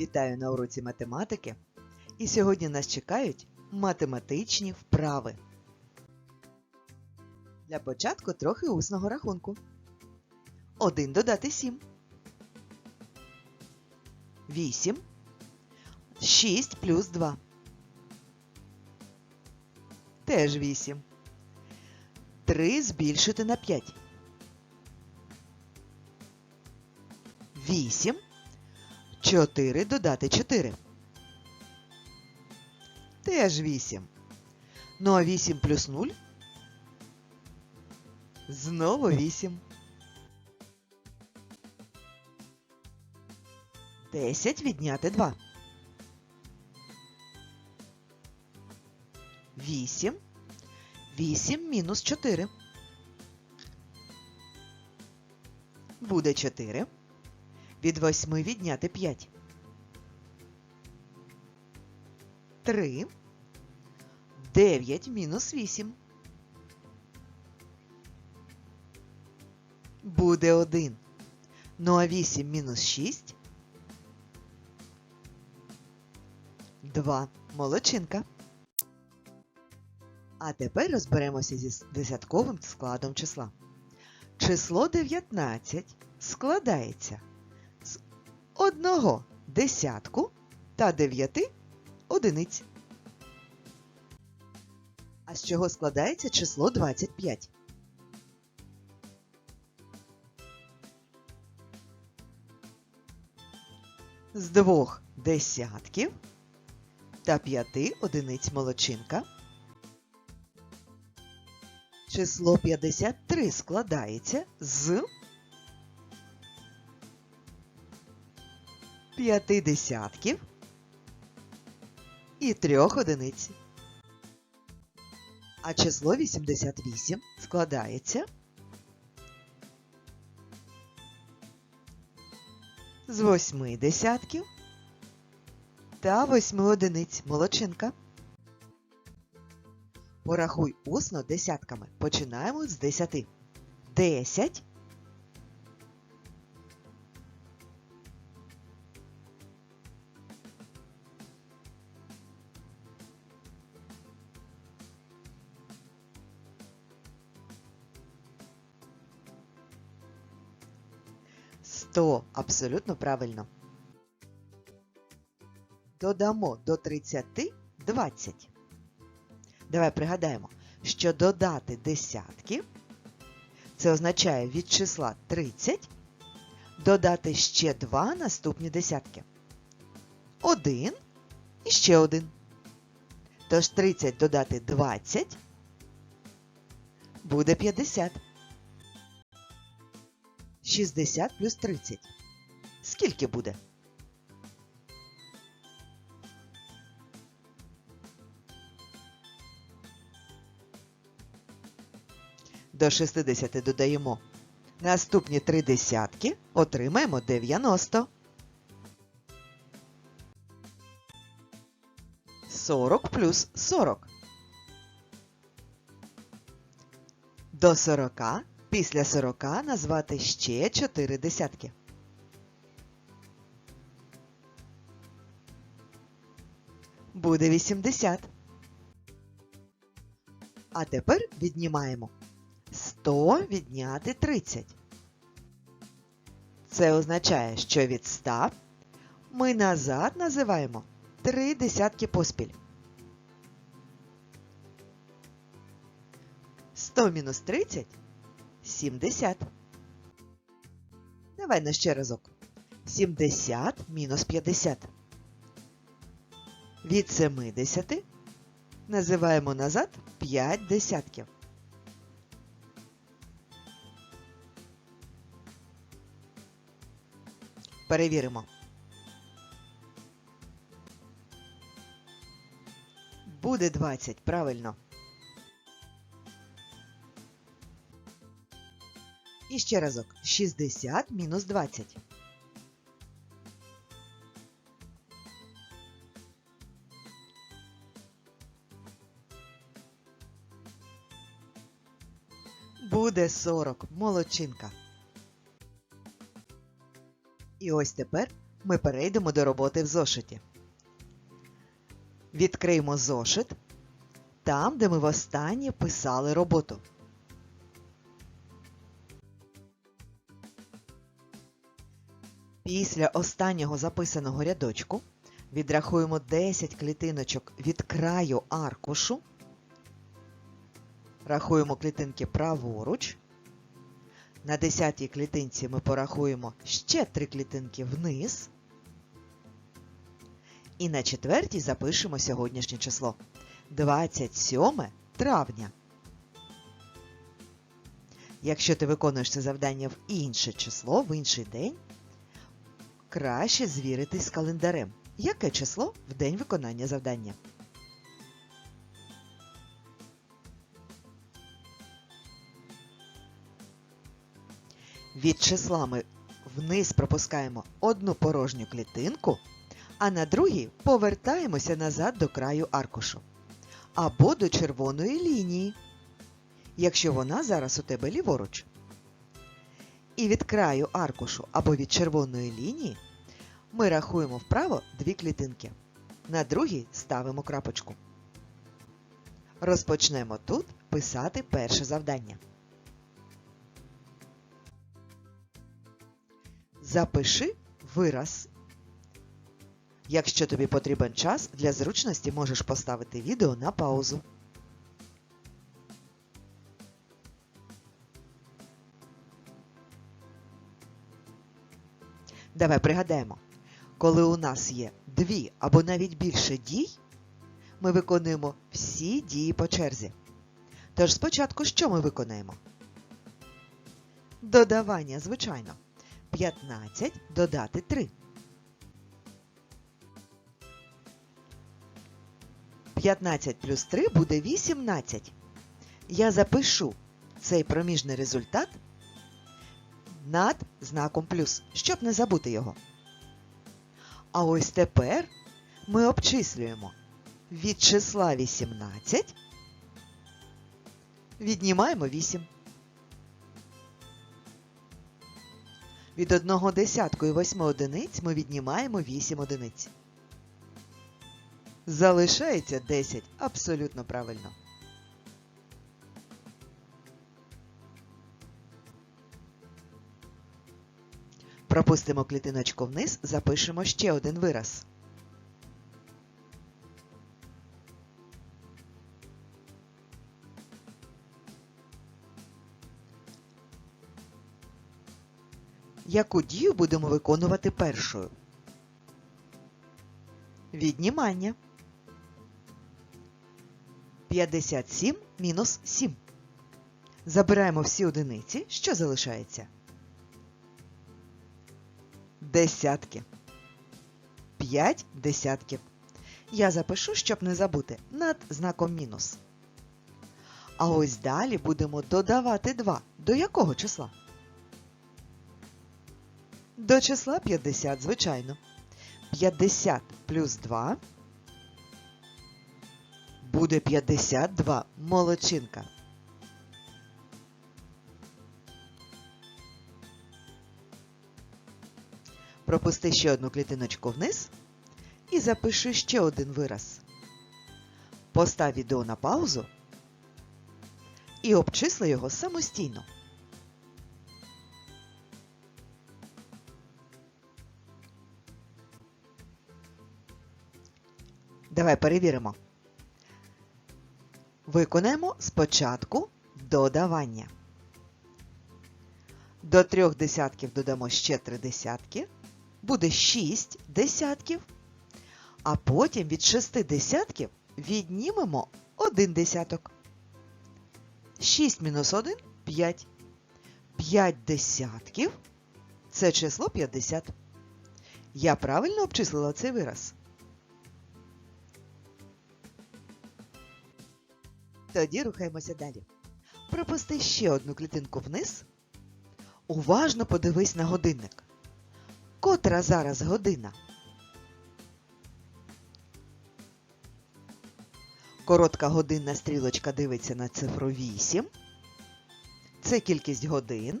Вітаю на уроці математики. І сьогодні нас чекають математичні вправи. Для початку трохи усного рахунку. 1 додати 7. 8. 6 плюс 2. Теж 8. 3 збільшити на 5. 8. 4 додати 4. Теж 8. Ну а 8 плюс 0? Знову 8. 10 відняти 2. 8. 8 мінус 4. Буде 4. Від 8 відняти 5. 3. 9 мінус 8. Буде 1. Ну а 8 мінус 6. 2. Молодчинка. А тепер розберемося зі десятковим складом числа. Число 19 складається одного десятку та дев'яти одиниць. А з чого складається число 25? З двох десятків та п'яти одиниць молочинка. Число 53 складається з п'яти десятків і трьох одиниць. А число 88 складається з восьми десятків та восьми одиниць молочинка. Порахуй усно десятками. Починаємо з 10. 10. Сто. Абсолютно правильно. Додамо до 30 20. Давай пригадаємо, що додати десятки це означає від числа 30 додати ще два наступні десятки. Один і ще один. Тож 30 додати 20 буде 50. 60 плюс 30. Скільки буде? До 60 додаємо наступні три десятки, отримаємо 90. 40 плюс 40. До 40 після 40 назвати ще 4 десятки. Буде 80. А тепер віднімаємо 100 відняти 30. Це означає, що від 100 ми назад називаємо 3 десятки поспіль. 100 мінус 30 – 70. Давай на ще разок. 70 мінус 50. Від 70 називаємо назад 5 десятків. Перевіримо. Буде 20, правильно. І ще разок. 60 мінус 20. Буде 40. Молодчинка. І ось тепер ми перейдемо до роботи в зошиті. Відкриємо зошит там, де ми востаннє писали роботу. Після останнього записаного рядочку відрахуємо 10 клітиночок від краю аркушу. Рахуємо клітинки праворуч. На 10-й клітинці ми порахуємо ще 3 клітинки вниз. І на четвертій запишемо сьогоднішнє число 27 травня. Якщо ти виконуєш це завдання в інше число, в інший день, краще звіритись з календарем. Яке число в день виконання завдання? Від числа ми вниз пропускаємо одну порожню клітинку, а на другій повертаємося назад до краю аркушу або до червоної лінії, якщо вона зараз у тебе ліворуч. І від краю аркушу або від червоної лінії ми рахуємо вправо дві клітинки. На другій ставимо крапочку. Розпочнемо тут писати перше завдання. Запиши вираз. Якщо тобі потрібен час, для зручності можеш поставити відео на паузу. Давай пригадаємо, коли у нас є дві або навіть більше дій, ми виконуємо всі дії по черзі. Тож спочатку що ми виконаємо? Додавання, звичайно. 15 додати 3. 15 плюс 3 буде 18. Я запишу цей проміжний результат над знаком плюс, щоб не забути його. А ось тепер ми обчислюємо від числа 18, віднімаємо 8. Від одного десятку і восьми одиниць ми віднімаємо 8 одиниць. Залишається 10 абсолютно правильно. Пропустимо клітиночку вниз, запишемо ще один вираз. Яку дію будемо виконувати першою? Віднімання. 57 мінус 7. Забираємо всі одиниці. Що залишається? Десятки. 5 десятків. Я запишу, щоб не забути, над знаком мінус. А ось далі будемо додавати 2. До якого числа? До числа 50, звичайно. 50 плюс 2 буде 52 молодчинка. Пропусти ще одну клітиночку вниз і запиши ще один вираз. Постав відео на паузу і обчисли його самостійно. Давай перевіримо. Виконаємо спочатку додавання. До трьох десятків додамо ще три десятки. Буде 6 десятків. А потім від шести десятків віднімемо один десяток. 6 мінус 1 – 5. 5 десятків – це число 50. Я правильно обчислила цей вираз? Тоді рухаємося далі. Пропусти ще одну клітинку вниз. Уважно подивись на годинник. Котра зараз година? Коротка годинна стрілочка дивиться на цифру 8. Це кількість годин.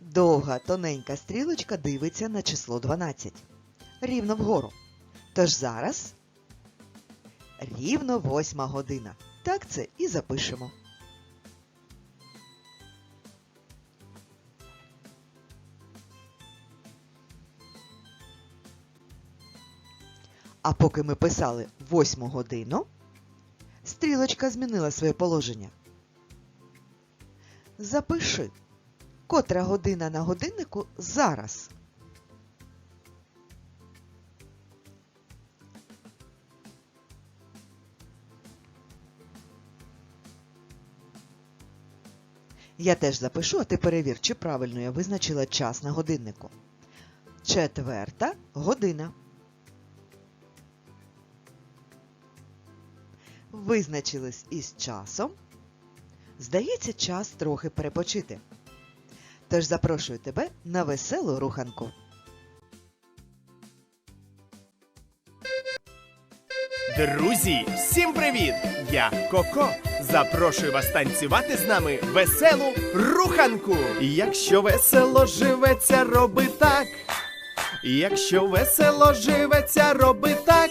Довга тоненька стрілочка дивиться на число 12. рівно вгору. Тож зараз рівно восьма година. Так це і запишемо. А поки ми писали восьму годину, стрілочка змінила своє положення. Запиши, котра година на годиннику зараз. Я теж запишу, а ти перевір, чи правильно я визначила час на годиннику. Четверта година. Визначились із часом. Здається, час трохи перепочити. Тож запрошую тебе на веселу руханку. Друзі, всім привіт! Я Коко. Запрошую вас танцювати з нами веселу руханку. Якщо весело живеться, роби так. Якщо весело живеться, роби так.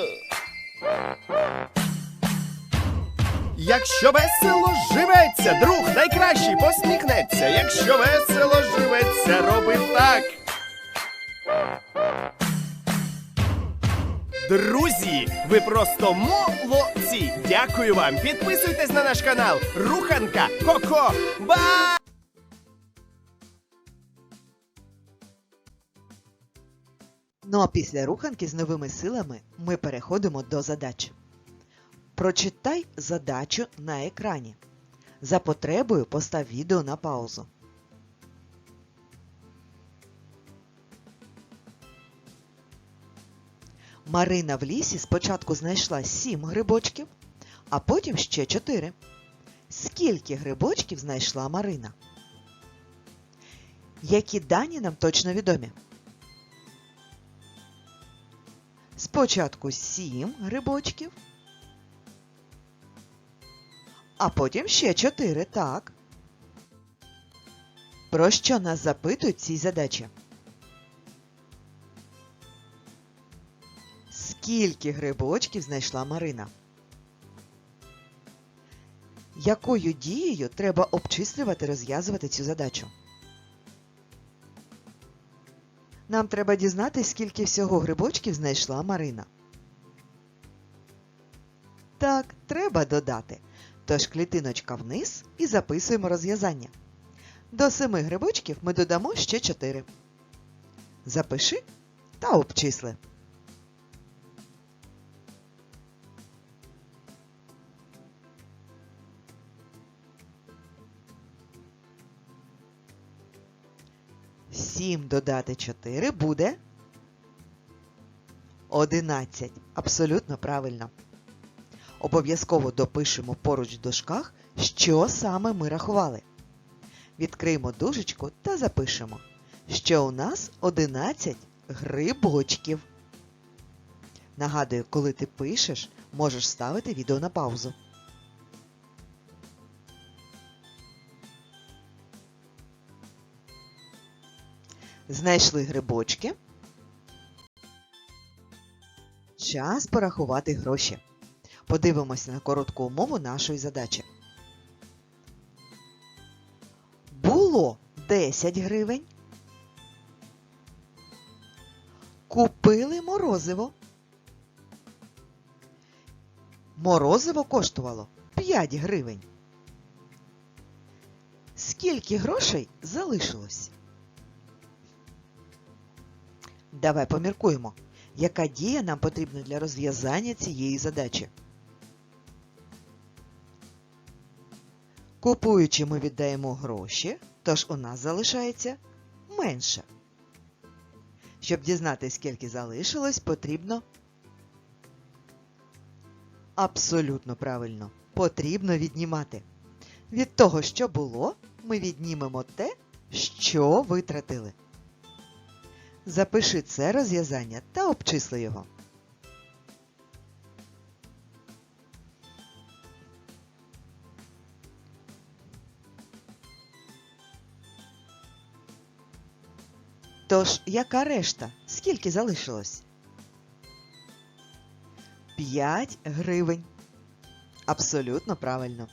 Якщо весело живеться, друг найкращий посміхнеться. Якщо весело живеться, роби так. Друзі, ви просто молодці! Дякую вам! Підписуйтесь на наш канал Руханка Коко. Ба! Ну а після руханки з новими силами ми переходимо до задач. Прочитай задачу на екрані. За потребою постав відео на паузу. Марина в лісі спочатку знайшла 7 грибочків, а потім ще 4. Скільки грибочків знайшла Марина? Які дані нам точно відомі? Спочатку 7 грибочків, а потім ще 4, так. Про що нас запитують ці задачі? Скільки грибочків знайшла Марина? Якою дією треба обчислювати розв'язувати цю задачу? Нам треба дізнатися, скільки всього грибочків знайшла Марина. Так, треба додати. Тож клітиночка вниз і записуємо розв'язання. До семи грибочків ми додамо ще 4. Запиши та обчисли. Сім додати 4 буде 11. Абсолютно правильно. Обов'язково допишемо поруч в дужках, що саме ми рахували. Відкриємо дужечку та запишемо, що у нас 11 грибочків. Нагадую, коли ти пишеш, можеш ставити відео на паузу. Знайшли грибочки. Час порахувати гроші. Подивимося на коротку умову нашої задачі. Було 10 гривень. Купили морозиво. Морозиво коштувало 5 гривень. Скільки грошей залишилось? Давай поміркуємо, яка дія нам потрібна для розв'язання цієї задачі. Купуючи, ми віддаємо гроші, тож у нас залишається менше. Щоб дізнатися, скільки залишилось, потрібно абсолютно правильно. Потрібно віднімати. Від того, що було, ми віднімемо те, що витратили. Запиши це розв'язання та обчисли його. Тож, яка решта? Скільки залишилось? 5 гривень. Абсолютно правильно.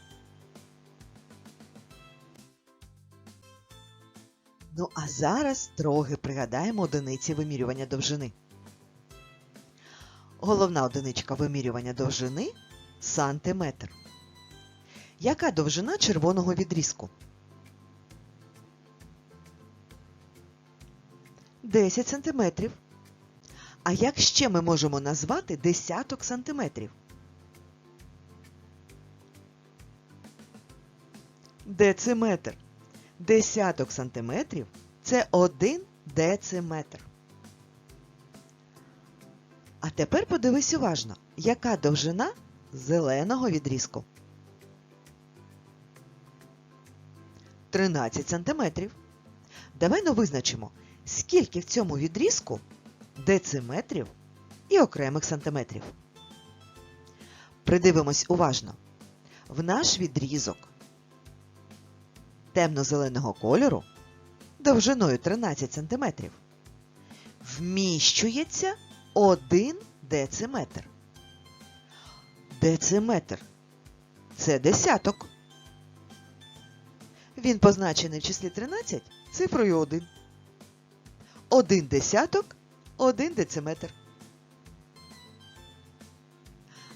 Ну, а зараз трохи пригадаємо одиниці вимірювання довжини. Головна одиничка вимірювання довжини сантиметр. Яка довжина червоного відрізку? 10 сантиметрів. А як ще ми можемо назвати десяток сантиметрів? Дециметр. Десяток сантиметрів це один дециметр. А тепер подивись уважно, яка довжина зеленого відрізку. 13 сантиметрів. Давай ну визначимо, скільки в цьому відрізку дециметрів і окремих сантиметрів. Придивимось уважно. В наш відрізок темно-зеленого кольору довжиною 13 см вміщується 1 дециметр. Дециметр це десяток. Він позначений в числі 13 цифрою 1. Один десяток – один дециметр.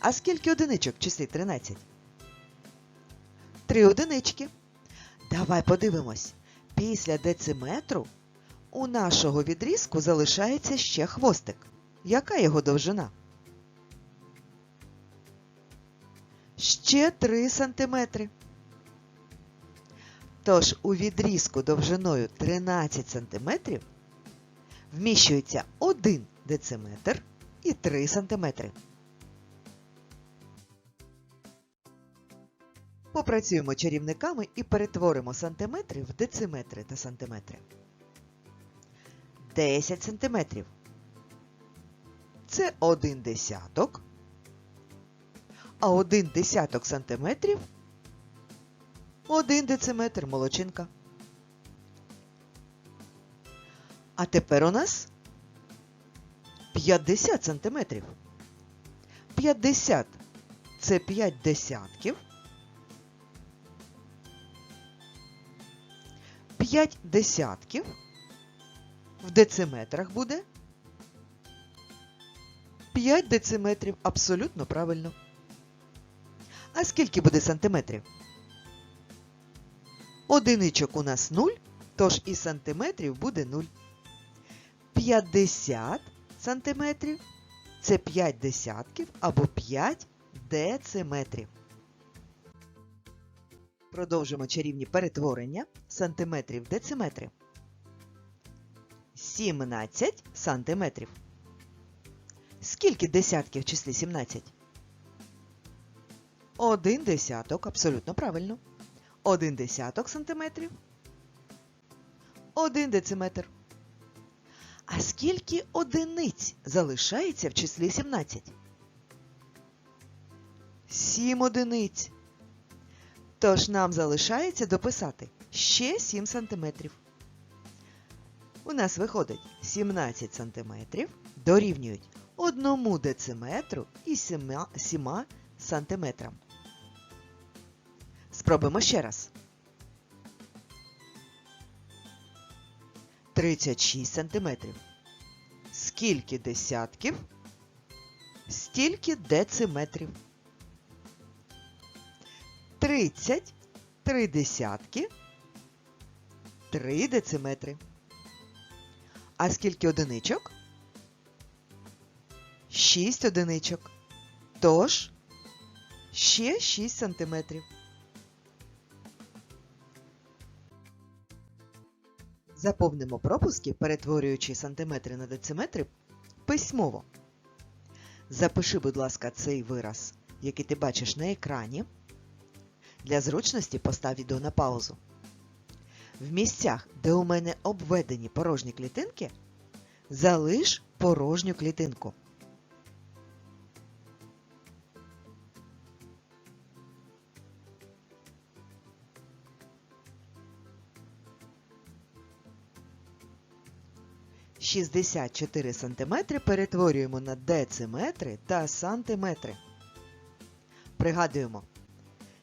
А скільки одиничок числі 13? Три одинички. Давай подивимось. Після дециметру у нашого відрізку залишається ще хвостик. Яка його довжина? Ще 3 сантиметри. Тож у відрізку довжиною 13 сантиметрів вміщується 1 дециметр і 3 сантиметри. Попрацюємо чарівниками і перетворимо сантиметри в дециметри та сантиметри. 10 сантиметрів. Це 1 десяток. А 1 десяток сантиметрів 1 дециметр молочинка. А тепер у нас 50 сантиметрів. 50 це 5 десятків. 5 десятків в дециметрах буде 5 дециметрів. Абсолютно правильно. А скільки буде сантиметрів? Одиничок у нас 0, тож і сантиметрів буде 0. 50 сантиметрів це 5 десятків або 5 дециметрів. Продовжимо чарівні перетворення сантиметрів в дециметри. 17 сантиметрів. Скільки десятків в числі 17? Один десяток, абсолютно правильно. Один десяток сантиметрів 1 дециметр. А скільки одиниць залишається в числі 17? 7 одиниць. Тож нам залишається дописати ще 7 сантиметрів. У нас виходить 17 сантиметрів дорівнюють 1 дециметру і 7, 7 сантиметрам. Спробуємо ще раз. 36 сантиметрів. Скільки десятків? Стільки дециметрів. 30 три десятки 3 дециметри. А скільки одиничок? 6 одиничок. Тож ще 6 сантиметрів. Заповнимо пропуски, перетворюючи сантиметри на дециметри письмово. Запиши, будь ласка, цей вираз, який ти бачиш на екрані. Для зручності постав відео на паузу. В місцях, де у мене обведені порожні клітинки, залиш порожню клітинку. Шістдесят чотири сантиметри перетворюємо на дециметри та сантиметри. Пригадуємо,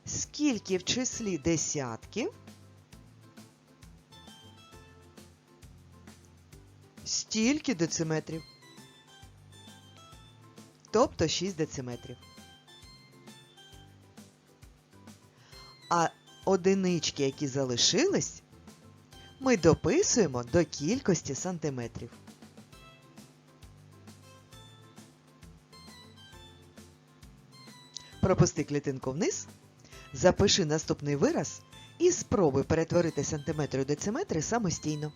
скільки в числі десятків стільки дециметрів. Тобто 6 дециметрів. А одинички, які залишились, ми дописуємо до кількості сантиметрів. Пропусти клітинку вниз, запиши наступний вираз і спробуй перетворити сантиметри у дециметри самостійно.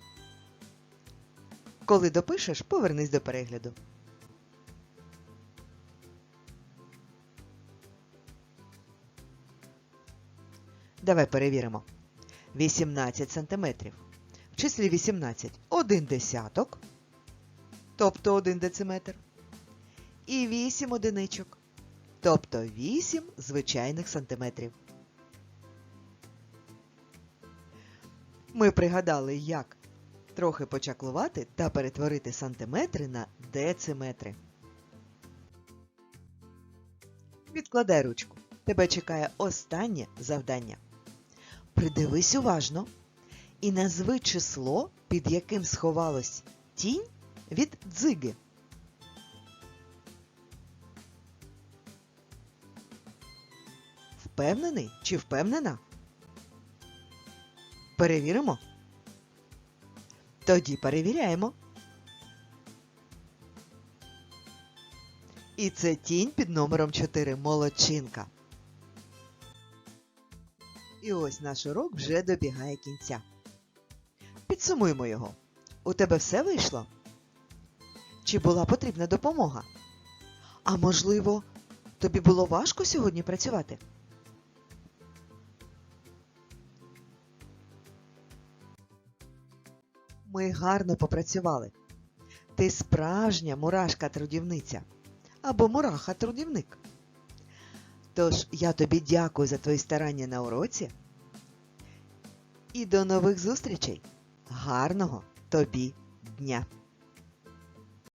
Коли допишеш, повернись до перегляду. Давай перевіримо. 18 сантиметрів. В числі 18 один десяток, тобто 1 дециметр. І 8 одиничок, тобто 8 звичайних сантиметрів. Ми пригадали, як трохи почаклувати та перетворити сантиметри на дециметри. Відкладай ручку. Тебе чекає останнє завдання. Придивись уважно і назви число, під яким сховалось тінь від дзиги. Впевнений чи впевнена? Перевіримо. Тоді перевіряємо. І це тінь під номером 4 молодчинка. І ось наш урок вже добігає кінця. Підсумуємо його. У тебе все вийшло? Чи була потрібна допомога? А можливо, тобі було важко сьогодні працювати? Ми гарно попрацювали. Ти справжня мурашка-трудівниця або мураха-трудівник. Тож я тобі дякую за твої старання на уроці. І до нових зустрічей. Гарного тобі дня!